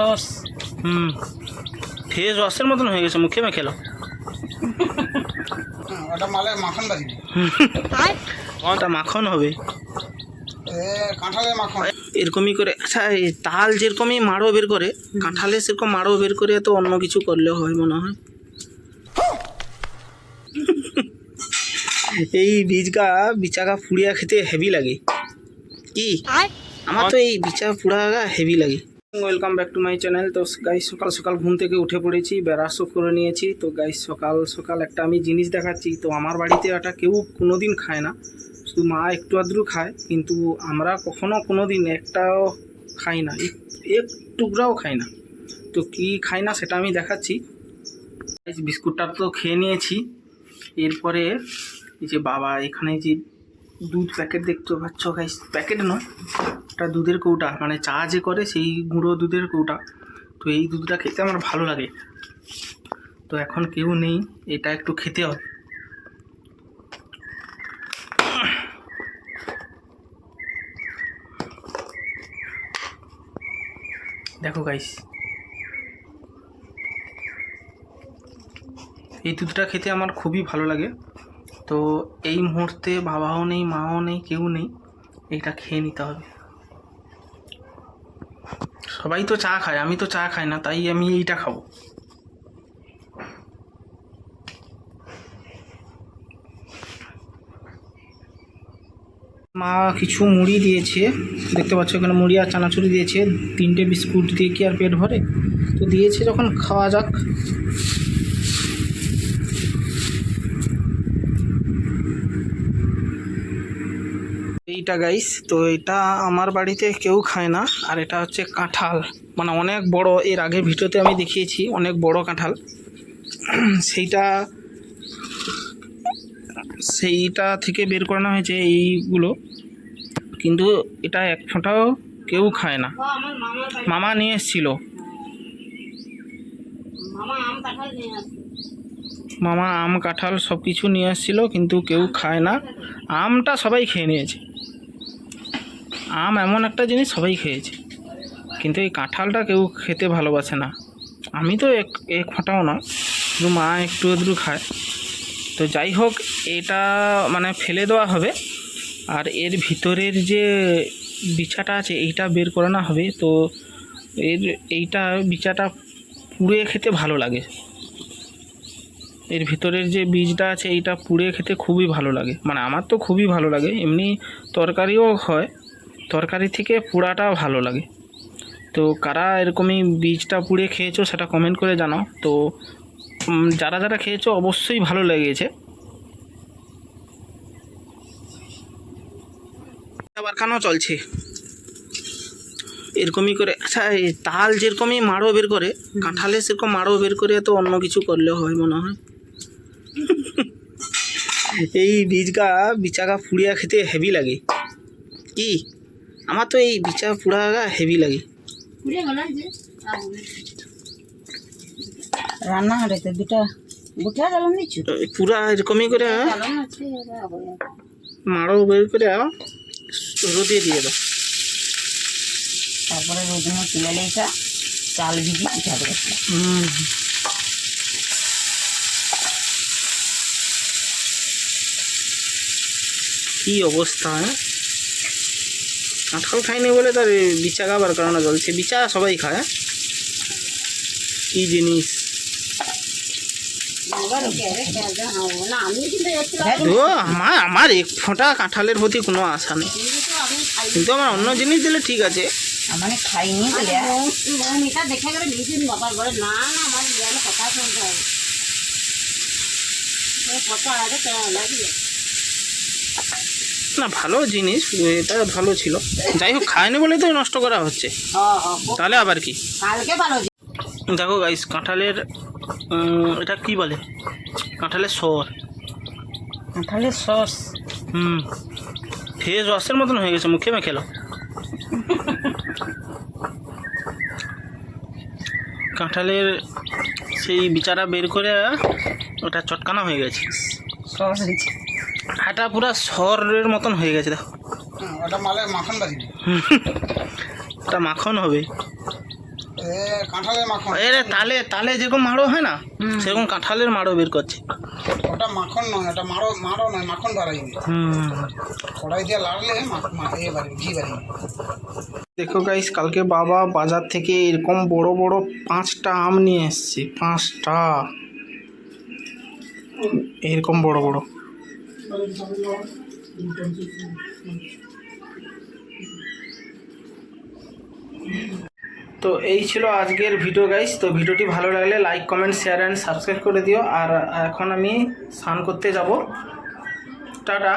Sauce. হুম। Face ওয়াশের মতন হয়ে গেছে মুখে মেখেলো ওটা মালে মাখন বাজি। ওটা মাখন হবে। এ কাঁঠালের মাখন। এরকমই করে আচ্ছা এই তাল যেরকমই মাড়ো বের করে কাঁঠালে সেরকম মাড়ো বের করে তো অন্য কিছু করলেও হয় মনে হয়। এই বীজগা বিচাগা পুড়িয়া খেতে হেভি লাগে। কি? আমার তো এই বিচা পুড়াগা হেভি লাগে। Welcome back to my channel তো গাইস সকাল সকাল ঘুম থেকে উঠে পড়েছি বেরাসও করে নিয়েছি। তো গাইস সকাল সকাল একটা আমি জিনিস দেখাচ্ছি। তো আমার বাড়িতে এটা কেউ কোনোদিন খায় না। শুধু মা একটু আধটু খায়, কিন্তু আমরা কখনো কোনো দিন একটাও খাই না। এক- টুকরাও খাই না। তো কি খাই না সেটা আমি দেখাচ্ছি। বিস্কুটটা তো খেয়ে নিয়েছি। এরপরে এই যে বাবা, এখানে যে দুধ প্যাকেট দেখতে পাচ্ছ গাইস প্যাকেট নয়। এটা দুধের কৌটা মানে চা যে করে সেই গুঁড়ো দুধের কৌটা। তো এই দুধটা খেতে আমার ভালো লাগে। তো এখন কেউ নেই, এটা একটু খেতে হবে। দেখো গাইস এই দুধটা খেতে আমার খুবই ভালো লাগে। তো এই মুহূর্তে বাবাও নেই, মাও নেই, কেউ নেই, এটা খেয়ে নিতে হবে। সবাই তো চা খায়, আমি তো চা খাই না, তাই আমি এইটা খাব। মা কিছু মুড়ি দিয়েছে, দেখতে পাচ্ছ এখানে মুড়ি আর চানাচুরি দিয়েছে, তিনটে বিস্কুট দিয়ে কি আর পেট ভরে? তো দিয়েছে যখন, খাওয়া যাক। এইটা গাইস তো এটা আমার বাড়িতে কেউ খায় না, আর এটা হচ্ছে কাঁঠাল। মানে অনেক বড়, এর আগে ভিডিওতে আমি দেখিয়েছি, অনেক বড় কাঁঠাল। সেইটা সেইটা থেকে বের করানো হয়েছে এইগুলো। কিন্তু এটা এক ফোঁটাও কেউ খায় না। মামা নিয়ে এসেছিল। মামা আম, কাঁঠাল সব কিছু নিয়ে এসেছিল, কিন্তু কেউ খায় না। আমটা সবাই খেয়ে নিয়েছে। আম এমন একটা জিনিস সবাই খেয়েছে। কিন্তু এই কাঁঠালটা কেউ খেতে ভালোবাসে না। আমি তো এক ফোঁটাও না শুধু মা একটু একটু খায়। তো যাই হোক, এটা মানে ফেলে দেওয়া হবে। আর এর ভিতরের যে বিছাটা আছে, এইটা বের করানো হবে। তো এর, এইটা বিছাটা পুড়ে খেতে ভালো লাগে। এর ভিতরের যে বীজটা আছে, এইটা পুড়ে খেতে খুবই ভালো লাগে। মানে আমার তো খুবই ভালো লাগে। এমনি তরকারিও হয়। তরকারি থেকে পোড়াটা ভালো লাগে। তো কারা এরকমই বীজটা পুড়ে খেয়েছো সেটা কমেন্ট করে জানাও। তো যারা যারা খেয়েছো অবশ্যই ভালো লেগেছে। কেন চলছে? এরকমই করে আচ্ছা এই তাল যেরকমই মাড়ো বের করে, কাঁঠালে সেরকম মাড়ো বের করে তো অন্য কিছু করলেও হয় মনে হয়। এই বীজগা বিচাগা পুড়িয়া খেতে হেভি লাগে। কি? আমার তো এই বিচা পুড়াগা হেভি লাগে। রান্না হাঁড়িতে দুটা গোটা পুরা এরকমই করে মাড়ো বের করে রোদে দিয়ে দাও। তারপরে রোদিনে তুলে লেসা চাল ভিজি পিঠা হুম। কি অবস্থা হ্যাঁ কাঁঠাল খায়নি বলে তার বিচা খাবার কারণে চলছে বিচা সবাই খায়? কি জিনিস? আমার আমার এক ফোঁটা কাঁঠালের প্রতি কোনো আশা নেই। কিন্তু আমার অন্য জিনিস দিলে ঠিক আছে। মানে খাইনি দেখে গেলে নিয়েছেন বাবার ঘরে না না আমার কথা শুনতে হবে। কথা আগে কেন লাগবে। না ভালো জিনিস এটা ভালো ছিল। যাই হোক খায়নি বলে তো নষ্ট করা হচ্ছে। তাহলে আবার কি? দেখো গাইস কাঁঠালের এটা কি বলে? কাঁঠালের সর কাঁঠালের সস? হুম। ফেস ওয়াশের মতন হয়ে গেছে মুখে মেখেলো কাঁঠালের সেই বিচারা বের করে ওটা চটকানা হয়ে গেছে। সস এটা পুরো সরের মতন হয়ে গেছে দেখো। হ্যাঁ, ওটা মালে মাখন বাজি এটা মাখন হবে। এ কাঁঠালের মাখন। এরে তালে তালে যেরকম মাড়ো হয় না সেরকম কাঁঠালের মাড়ো বের করছে। ওটা মাখন নয় ওটা মারো মারো নয় মাখন বাড়াইবে হুম। কড়াই দিয়ে লাড়লে ঘি বাড়বে দেখো গাইস কালকে বাবা বাজার থেকে এরকম বড় বড় পাঁচটা আম নিয়ে এসছে পাঁচটা। এরকম বড় বড়। তো এই ছিল আজকের ভিডিও গাইস তো ভিডিওটি ভালো লাগলে like comment share and subscribe করে দিও। আর এখন আমি স্নান করতে যাব। টাটা।